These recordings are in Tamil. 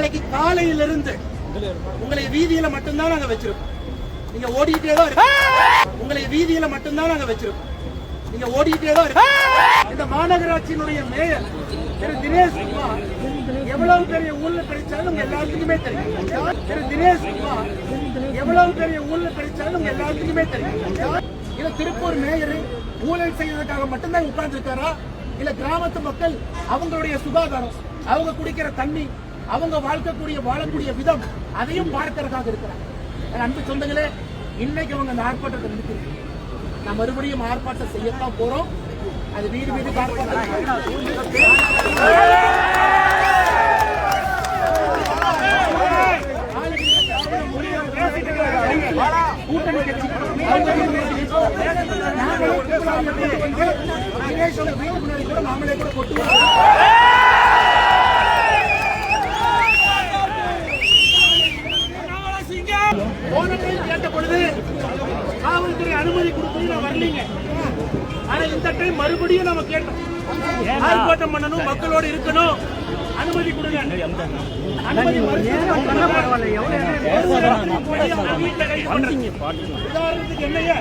நாளைக்கு காலையிலிருந்து உங்களை வீதியில மட்டும்தான் நாங்க வச்சிருக்கோம். நீங்க ஓடிக்கிட்டே தான் இருக்கு உங்களை வீதியில மட்டும்தான் நாங்க வச்சிருக்கோம். நீங்க ஓடிக்கிட்டே தான் இருக்கு இந்த மாநகராட்சியினுடைய மேயர் திரு தினேஷ் குமார் எவ்வளவு பெரிய ஊர்ல கிடைச்சாலும் உங்க எல்லாத்துக்குமே தெரியும். திரு தினேஷ் குமார் எவ்வளவு பெரிய ஊர்ல கிடைச்சாலும் உங்க எல்லாத்துக்குமே தெரியும். இல்ல திருப்பூர் மேயர் ஊழல் செய்வதற்காக மட்டும்தான் உட்கார்ந்து இருக்காரா இல்ல கிராமத்து மக்கள் அவங்களுடைய சுகாதாரம் அவங்க குடிக்கிற தண்ணி அவங்க வாழ்க்கக்கூடிய வாழக்கூடிய விதம் அதையும் பார்க்கறதாக இருக்கிறாங்க. அன்பு சொந்தங்களே இன்னைக்கு அவங்க அந்த ஆர்ப்பாட்டத்தை நிறுத்தி நான் மறுபடியும் ஆர்ப்பாட்டம் செய்யத்தான் போறோம். அது வீடு வீடு கூட்டணி கட்சி நாங்களே கூட நாமளே கூட கொட்டுவோம் கேட்ட பொழுது காவல்துறை அனுமதி கொடுத்து நான் வரலீங்க. ஆனா இந்த டைம் மறுபடியும் நம்ம கேட்டோம். ஆர்ப்பாட்டம் பண்ணணும் மக்களோட இருக்கணும். அனுமதி கொடுங்க. அனுமதி உதாரணத்துக்கு என்னைய?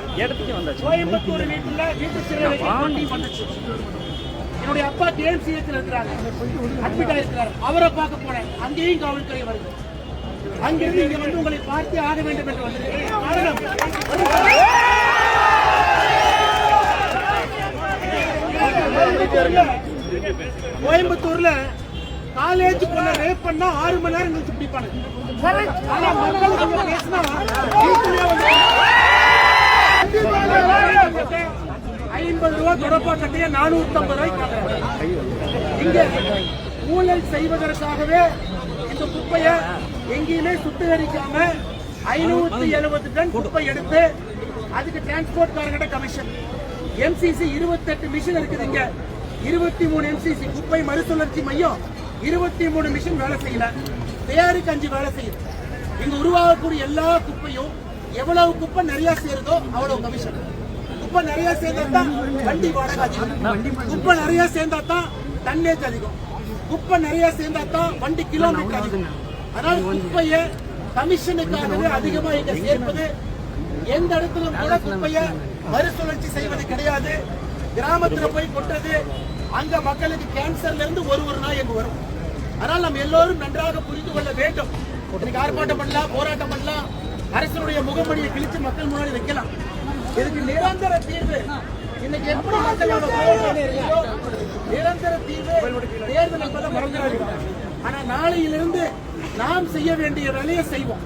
கோயம்புத்தூர் வீட்டுல. வீட்டு சிறை பண்ணுச்சு என்னுடைய அப்பா டிஎம்சிஎஸ்ல இருக்கிறாங்க அட்மிட் ஆயிருக்கிறார். அவரை பார்க்க போனேன் அங்கேயும் காவல்துறை வருது. அங்கிருந்து இங்க வந்து உங்களை பார்த்து ஆக வேண்டும் என்று வந்திருக்கிறேன். கோயம்புத்தூர்ல காலேஜ் பொண்ண ரேப் பண்ணா ஆறு மணி நேரம் கழிச்சு பிடிப்பானுங்க. ஆனா மக்கள் கொஞ்சம் பேசினா ஐம்பது ரூபா தொடப்பா கட்டிய நானூத்தி ஐம்பது ரூபாய்க்கு இங்க ஊழல் செய்வதற்காகவே இந்த குப்பையை எங்கேயுமே சுத்திகரிக்காம ஐநூத்தி எழுபது டன் குப்பை எடுத்து அதுக்கு டிரான்ஸ்போர்ட் காரங்கிட்ட கமிஷன் எம்சிசி இருபத்தெட்டு மிஷின் இருக்குது இங்க. இருபத்தி மூணு எம்சிசி குப்பை மறுசுழற்சி மையம் இருபத்தி மூணு மிஷின் வேலை செய்யல. தயாரிக்கு அஞ்சு வேலை செய்யுது. இங்க உருவாகக்கூடிய எல்லா குப்பையும் எவ்வளவு குப்பை நிறைய சேருதோ அவ்வளவு கமிஷன் குப்பை நிறைய சேர்ந்தா தான் வண்டி வாடகை அதிகம். குப்பை நிறைய சேர்ந்தா தான் டன்னேஜ் அதிகம். குப்பை நிறைய சேர்ந்தா தான் வண்டி கிலோமீட்டர் அதிகம். அதனால குப்பையை கமிஷனுக்காகவே அதிகமா இங்க சேர்ப்பது எந்த இடத்துல கூட குப்பைய மறுசுழற்சி செய்வது கிடையாது. கிராமத்துல போய் கொட்டது அங்க மக்களுக்கு கேன்சர்ல இருந்து ஒரு ஒரு நாள் எங்க வரும். அதனால் நம்ம எல்லோரும் நன்றாக புரிந்து கொள்ள வேண்டும். இன்னைக்கு ஆர்ப்பாட்டம் பண்ணலாம் போராட்டம் பண்ணலாம். அரசனுடைய முகமொழியை கிழிச்சு மக்கள் முன்னாடி வைக்கலாம். இதுக்கு நிரந்தர தீர்வு இன்னைக்கு எப்படி மக்களோட நிரந்தர தீர்வு தேர்தல் என்பதை மறந்துடாதீங்க. ஆனா நாளையிலிருந்து நாம் செய்ய வேண்டிய வேலையை செய்வோம்.